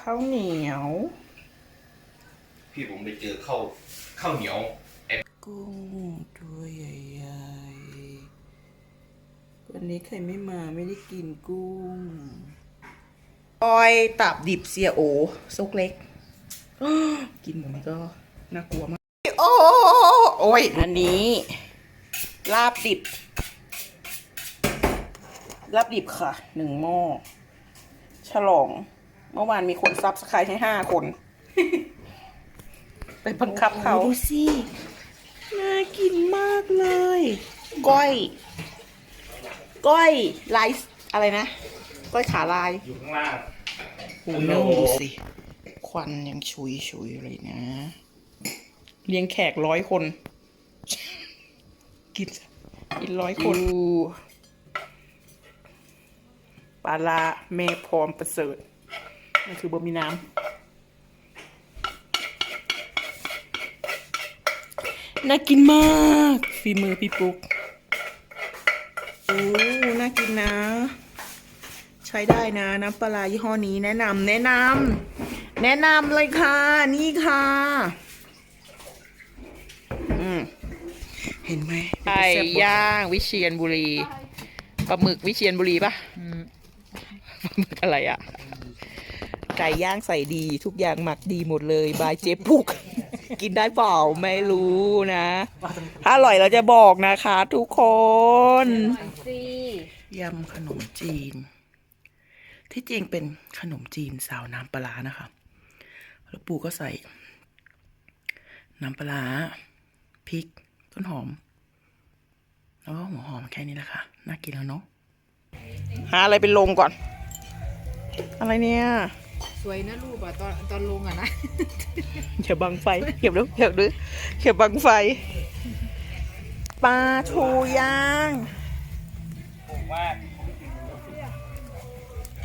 ข้าวเหนียว พี่ผมไปเจอข้าวข้าวเหนียวกุ้งตัวใหญ่ๆ วันนี้ใครไม่มาไม่ได้กินกุ้งออยตับดิบเสียโอซุกเล็ก กินหมดนี้ก็น่ากลัวมาก โอ้โอ้ยอันนี้ ลาบดิบ ลาบดิบค่ะ หนึ่งหม้อ ฉลอง เมื่อวานมีคนซับสไครต์ให้ห้าคน ไปบังคับเขาดูสิน่ากินมากเลย ก้อย ก้อยลายอะไรนะ ก้อยขาลายอยู่ข้างล่างหูนึ่งดูสิ ควันยังชุยชุยๆเลยนะ เลี้ยงแขกร้อยคน กินกินร้อยคนปลาลาแม่พร้อมประเสริฐ นั่นคือบะหมี่น้ำน่ากินมากฝีมือพี่ปุ๊กโอ้น่ากินนะ ใช้ได้นะน้ำปลาร้ายี่ห้อนี้แนะนำแนะนำแนะนำเลยค่ะ นี่ค่ะอืมเห็นไหมไก่ย่างวิเชียนบุรีปลาหมึกวิเชียนบุรีปะปลาหมึกอะไรอะ ไก่ย่างใส่ดีทุกอย่างหมักดีหมดเลย บายเจ๊ปุก กินได้เปล่าไม่รู้นะ ถ้าอร่อยเราจะบอกนะคะทุกคนยำขนมจีน ที่จริงเป็นขนมจีนสาวน้ำปลานะคะ แล้วปู่ก็ใส่ น้ำปลาร้าพริก ต้นหอม แล้วก็หัวหอมแค่นี้แหละค่ะ น่ากินแล้วเนาะหาอะไรเป็นลงก่อน อะไรเนี่ย สวยนะรูปอะตอนตอนลงอะนะ เขียวบังไฟเขียวดูเขียวดูเขียวบังไฟ ปลาทูย่าง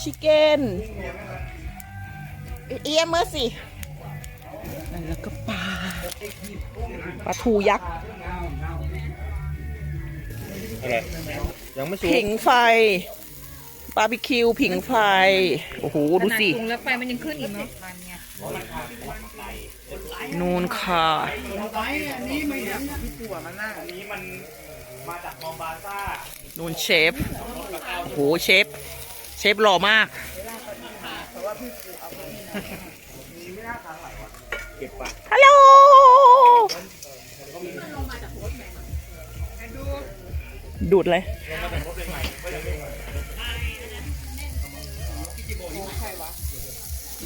ชิคเก้นเอียมเมอร์สิแล้วก็ปลาปลาทูยักษ์อะไรยังไม่สุกผิงไฟ บาร์บีคิวผิงไฟ โอ้โห ดูสิขนาปรุงแล้วไฟมันยังขึ้นอีกเนาะมันเนี่ยนูนค่ะนูนเชฟ โอ้โห เชฟ เชฟหล่อมากฮัลโหลดูดเลย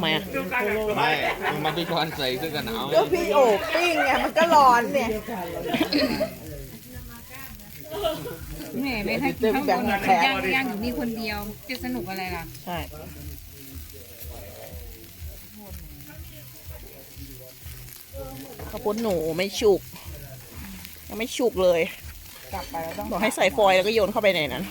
ไมอะไม่มันพี่ชอนใส่เสื้อกันหนาวก็พี่โอบปิ้งไงมันก็ร้อนเนี่ยแหมไม่ให้กินข้างบนอะย่างย่างอยู่นี่คนเดียวจะสนุกอะไรล่ะ ใช่ข้าวปุ้นหนูไม่ฉุก ยังไม่ฉุกเลย กลับไปแล้วต้องบอกให้ใส่ฟอยล์แล้วก็โยนเข้าไปในนั้น